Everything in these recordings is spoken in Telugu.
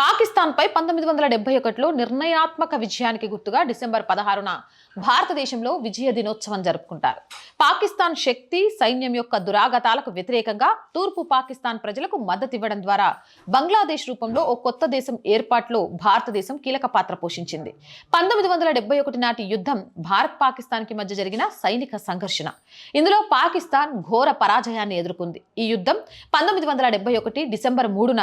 పాకిస్తాన్పై పంతొమ్మిది వందల డెబ్బై ఒకటిలో నిర్ణయాత్మక విజయానికి గుర్తుగా డిసెంబర్ పదహారున భారతదేశంలో విజయ దినోత్సవం జరుపుకుంటారు. పాకిస్తాన్ శక్తి సైన్యం యొక్క దురాగతాలకు వ్యతిరేకంగా తూర్పు పాకిస్తాన్ ప్రజలకు మద్దతు ఇవ్వడం ద్వారా బంగ్లాదేశ్ రూపంలో ఓ కొత్త దేశం ఏర్పాటులో భారతదేశం కీలక పాత్ర పోషించింది. పంతొమ్మిది వందల డెబ్బై ఒకటి నాటి యుద్ధం భారత్ పాకిస్తాన్కి మధ్య జరిగిన సైనిక సంఘర్షణ. ఇందులో పాకిస్తాన్ ఘోర పరాజయాన్ని ఎదుర్కొంది. ఈ యుద్ధం పంతొమ్మిది వందల డెబ్బై ఒకటి డిసెంబర్ మూడున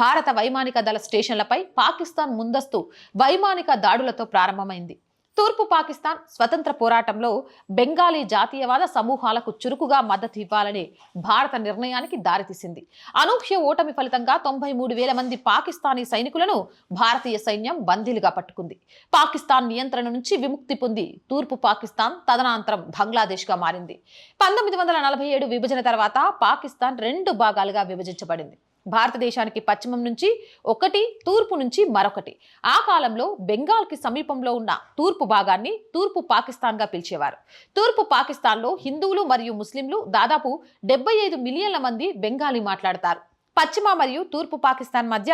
భారత వైమానిక దళ స్టేషన్లపై పాకిస్తాన్ ముందస్తు వైమానిక దాడులతో ప్రారంభమైంది. తూర్పు పాకిస్తాన్ స్వతంత్ర పోరాటంలో బెంగాలీ జాతీయవాద సమూహాలకు చురుకుగా మద్దతు ఇవ్వాలనే భారత నిర్ణయానికి దారితీసింది. అనూహ్య ఓటమి ఫలితంగా తొంభై మూడు వేల మంది పాకిస్తానీ సైనికులను భారతీయ సైన్యం బందీలుగా పట్టుకుంది. పాకిస్తాన్ నియంత్రణ నుంచి విముక్తి పొంది తూర్పు పాకిస్తాన్ తదనంతరం బంగ్లాదేశ్గా మారింది. పంతొమ్మిది వందల నలభై ఏడు విభజన తర్వాత పాకిస్తాన్ రెండు భాగాలుగా విభజించబడింది. భారతదేశానికి పశ్చిమం నుంచి ఒకటి తూర్పు నుంచి మరొకటి. ఆ కాలంలో బెంగాల్కి సమీపంలో ఉన్న తూర్పు భాగాన్ని తూర్పు పాకిస్తాన్గా పిలిచేవారు. తూర్పు పాకిస్తాన్లో హిందువులు మరియు ముస్లింలు దాదాపు డెబ్బై ఐదు మిలియన్ల మంది బెంగాలీ మాట్లాడతారు. పశ్చిమ మరియు తూర్పు పాకిస్తాన్ మధ్య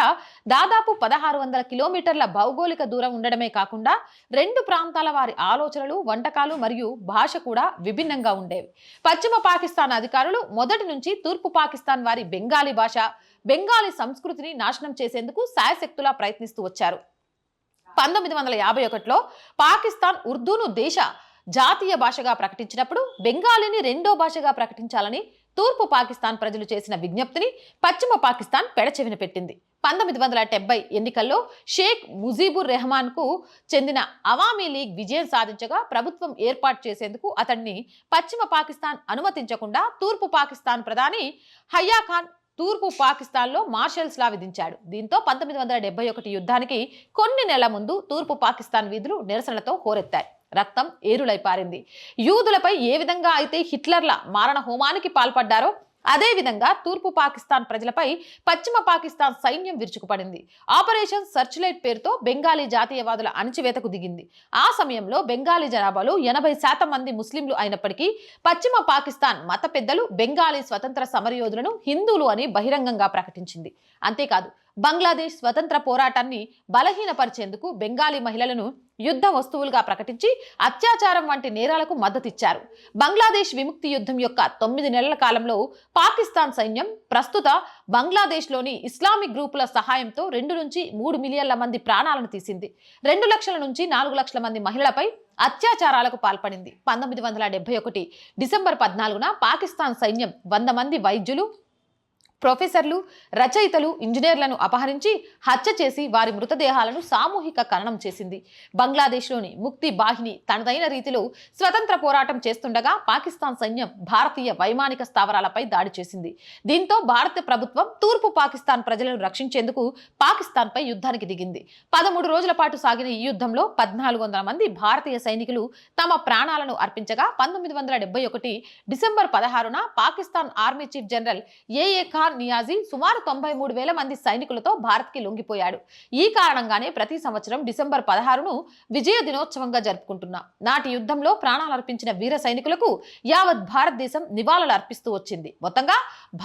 దాదాపు పదహారు వందల కిలోమీటర్ల భౌగోళిక దూరం ఉండడమే కాకుండా రెండు ప్రాంతాల వారి ఆలోచనలు వంటకాలు మరియు భాష కూడా విభిన్నంగా ఉండేవి. పశ్చిమ పాకిస్తాన్ అధికారులు మొదటి నుంచి తూర్పు పాకిస్తాన్ వారి బెంగాలీ భాష బెంగాలీ సంస్కృతిని నాశనం చేసేందుకు శాయశక్తులా ప్రయత్నిస్తూ వచ్చారు. పంతొమ్మిది వందల యాభై ఒకటిలో పాకిస్తాన్ ఉర్దూను దేశ జాతీయ భాషగా ప్రకటించినప్పుడు బెంగాలీని రెండో భాషగా ప్రకటించాలని తూర్పు పాకిస్తాన్ ప్రజలు చేసిన విజ్ఞప్తిని పశ్చిమ పాకిస్తాన్ పెడచెవిన పెట్టింది. పంతొమ్మిది వందల డెబ్బై ఎన్నికల్లో షేక్ ముజీబుర్ రెహమాన్కు చెందిన అవామీ లీగ్ విజయం సాధించగా ప్రభుత్వం ఏర్పాటు చేసేందుకు అతన్ని పశ్చిమ పాకిస్తాన్ అనుమతించకుండా తూర్పు పాకిస్తాన్ ప్రధాని హయ్యా ఖాన్ తూర్పు పాకిస్తాన్లో మార్షల్స్ లా విధించాడు. దీంతో పంతొమ్మిది వందల డెబ్బై ఒకటి యుద్ధానికి కొన్ని నెలల ముందు తూర్పు పాకిస్తాన్ వీధులు నిరసనలతో హోరెత్తాయి. రక్తం ఏరులై పారింది. యూదులపై ఏ విధంగా అయితే హిట్లర్ల మారణ హోమానికి పాల్పడ్డారో అదేవిధంగా తూర్పు పాకిస్తాన్ ప్రజలపై పశ్చిమ పాకిస్తాన్ సైన్యం విరుచుకుపడింది. ఆపరేషన్ సర్చ్లైట్ పేరుతో బెంగాలీ జాతీయవాదుల అణచివేతకు దిగింది. ఆ సమయంలో బెంగాలీ జనాభాలో ఎనభై శాతం మంది ముస్లింలు అయినప్పటికీ పశ్చిమ పాకిస్తాన్ మత పెద్దలు బెంగాలీ స్వతంత్ర సమరయోధులను హిందువులు అని బహిరంగంగా ప్రకటించింది. అంతేకాదు బంగ్లాదేశ్ స్వతంత్ర పోరాటాన్ని బలహీనపరిచేందుకు బెంగాలీ మహిళలను యుద్ధ వస్తువులుగా ప్రకటించి అత్యాచారం వంటి నేరాలకు మద్దతిచ్చారు. బంగ్లాదేశ్ విముక్తి యుద్ధం యొక్క తొమ్మిది నెలల కాలంలో పాకిస్తాన్ సైన్యం ప్రస్తుత బంగ్లాదేశ్లోని ఇస్లామిక్ గ్రూపుల సహాయంతో రెండు నుంచి మూడు మిలియన్ల మంది ప్రాణాలను తీసింది. రెండు లక్షల నుంచి నాలుగు లక్షల మంది మహిళలపై అత్యాచారాలకు పాల్పడింది. పంతొమ్మిది వందల డెబ్బై ఒకటి డిసెంబర్ పద్నాలుగున పాకిస్తాన్ సైన్యం వంద మంది వైద్యులు ప్రొఫెసర్లు రచయితలు ఇంజనీర్లను అపహరించి హత్య చేసి వారి మృతదేహాలను సామూహిక ఖననం చేసింది. బంగ్లాదేశ్లోని ముక్తి బాహిని తనదైన రీతిలో స్వతంత్ర పోరాటం చేస్తుండగా పాకిస్తాన్ సైన్యం భారతీయ వైమానిక స్థావరాలపై దాడి చేసింది. దీంతో భారత ప్రభుత్వం తూర్పు పాకిస్తాన్ ప్రజలను రక్షించేందుకు పాకిస్తాన్పై యుద్ధానికి దిగింది. పదమూడు రోజుల పాటు సాగిన ఈ యుద్ధంలో పద్నాలుగు వందల మంది భారతీయ సైనికులు తమ ప్రాణాలను అర్పించగా పంతొమ్మిది వందల డెబ్బై ఒకటి డిసెంబర్ పదహారున పాకిస్తాన్ ఆర్మీ చీఫ్ జనరల్ ఏఏ ఖాన్ నియాజీ సుమారు తొంభై మూడు వేల మంది సైనికులతో భారత్కి లొంగిపోయాడు. ఈ కారణంగానే ప్రతి సంవత్సరం డిసెంబర్ పదహారును విజయ దినోత్సవంగా జరుపుకుంటున్నాం. నాటి యుద్ధంలో ప్రాణాలు అర్పించిన వీర సైనికులకు యావత్ భారతదేశం నివాళులు అర్పిస్తూ వచ్చింది. మొత్తంగా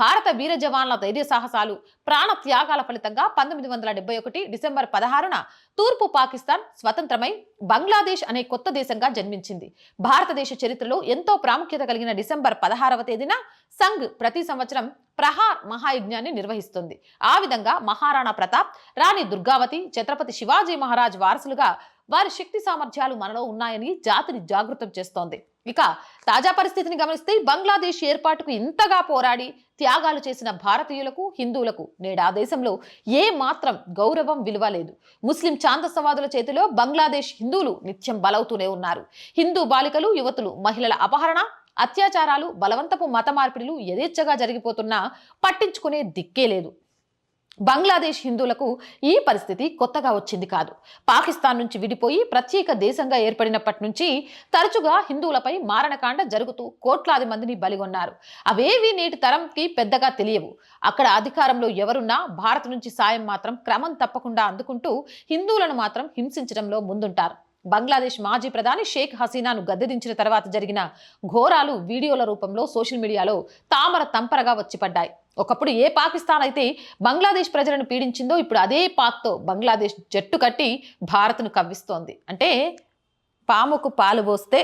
భారత వీర జవాన్ల ధైర్య సాహసాలు ప్రాణ త్యాగాల ఫలితంగా పంతొమ్మిది వందల డెబ్బై ఒకటి డిసెంబర్ పదహారున తూర్పు పాకిస్తాన్ స్వతంత్రమై బంగ్లాదేశ్ అనే కొత్త దేశంగా జన్మించింది. భారతదేశ చరిత్రలో ఎంతో ప్రాముఖ్యత కలిగిన డిసెంబర్ పదహారవ తేదీన సంఘ్ ప్రతి సంవత్సరం ప్రహార్ మహాయజ్ఞాన్ని నిర్వహిస్తుంది. ఆ విధంగా మహారాణా ప్రతాప్ రాణి దుర్గావతి ఛత్రపతి శివాజీ మహారాజ్ వారసులుగా వారి శక్తి సామర్థ్యాలు మనలో ఉన్నాయని జాతిని జాగృతం చేస్తోంది. ఇక తాజా పరిస్థితిని గమనిస్తే బంగ్లాదేశ్ ఏర్పాటుకు ఇంతగా పోరాడి త్యాగాలు చేసిన భారతీయులకు హిందువులకు నేడు ఆ దేశంలో ఏ మాత్రం గౌరవం విలువ లేదు. ముస్లిం ఛాందసవాదుల చేతిలో బంగ్లాదేశ్ హిందువులు నిత్యం బలవుతూనే ఉన్నారు. హిందూ బాలికలు యువతులు మహిళల అపహరణ అత్యాచారాలు బలవంతపు మత మార్పిడులు యథేచ్ఛగా జరిగిపోతున్నా పట్టించుకునే దిక్కే లేదు. బంగ్లాదేశ్ హిందువులకు ఈ పరిస్థితి కొత్తగా వచ్చింది కాదు. పాకిస్తాన్ నుంచి విడిపోయి ప్రత్యేక దేశంగా ఏర్పడినప్పటి నుంచి తరచుగా హిందువులపై మారణకాండ జరుగుతూ కోట్లాది మందిని బలిగొన్నారు. అవేవి నేటి తరంకి పెద్దగా తెలియవు. అక్కడ అధికారంలో ఎవరున్నా భారత్ నుంచి సాయం మాత్రం క్రమం తప్పకుండా అందుకుంటూ హిందువులను మాత్రం హింసించడంలో ముందుంటారు. బంగ్లాదేశ్ మాజీ ప్రధాని షేక్ హసీనాను గద్దెదించిన తర్వాత జరిగిన ఘోరాలు వీడియోల రూపంలో సోషల్ మీడియాలో తామర తంపరగా వచ్చిపడ్డాయి. ఒకప్పుడు ఏ పాకిస్తాన్ అయితే బంగ్లాదేశ్ ప్రజలను పీడించిందో ఇప్పుడు అదే పాక్తో బంగ్లాదేశ్ జట్టు కట్టి భారత్ను కవ్విస్తోంది. అంటే పాముకు పాలు పోస్తే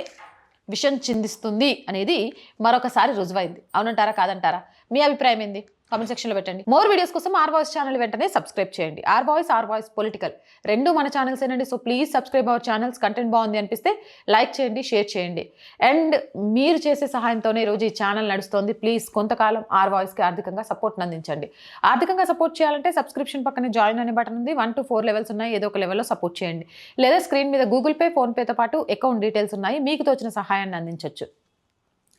విషం చిందిస్తుంది అనేది మరొకసారి రుజువైంది. అవునంటారా? కాదంటారా? మీ అభిప్రాయం ఏంది? కామెంట్ సెక్షన్లో పెట్టండి. మోర్ వీడియోస్ కోసం ఆర్ వాయిస్ ఛానల్ వెంటనే సబ్స్క్రైబ్ చేయండి. R voice R voice political రెండు మన ఛానల్స్ ఏనండి. So please subscribe our channels content బాగుంది అనిపిస్తే లైక్ చేయండి షేర్ చేయండి. అండ్ మీరు చేసే సహాయంతోనే రోజు ఈ ఛానల్ నడుస్తోంది. ప్లీజ్ కొంతకాలం ఆర్ వాయిస్కి ఆర్థికంగా సపోర్ట్ అందించండి. ఆర్థికంగా సపోర్ట్ చేయాలంటే సబ్స్క్రిప్షన్ పక్కనే జాయిన్ అనే బటన్ ఉంది. వన్ టు ఫోర్ లెవెల్స్ ఉన్నాయి. ఏదో ఒక లెవెల్లో సపోర్ట్ చేయండి. లేదా స్క్రీన్ మీద గూగుల్ పే ఫోన్పేతో పాటు అకౌంట్ డీటెయిల్స్ ఉన్నాయి. మీకు తోచిన సహాయాన్ని అందించవచ్చు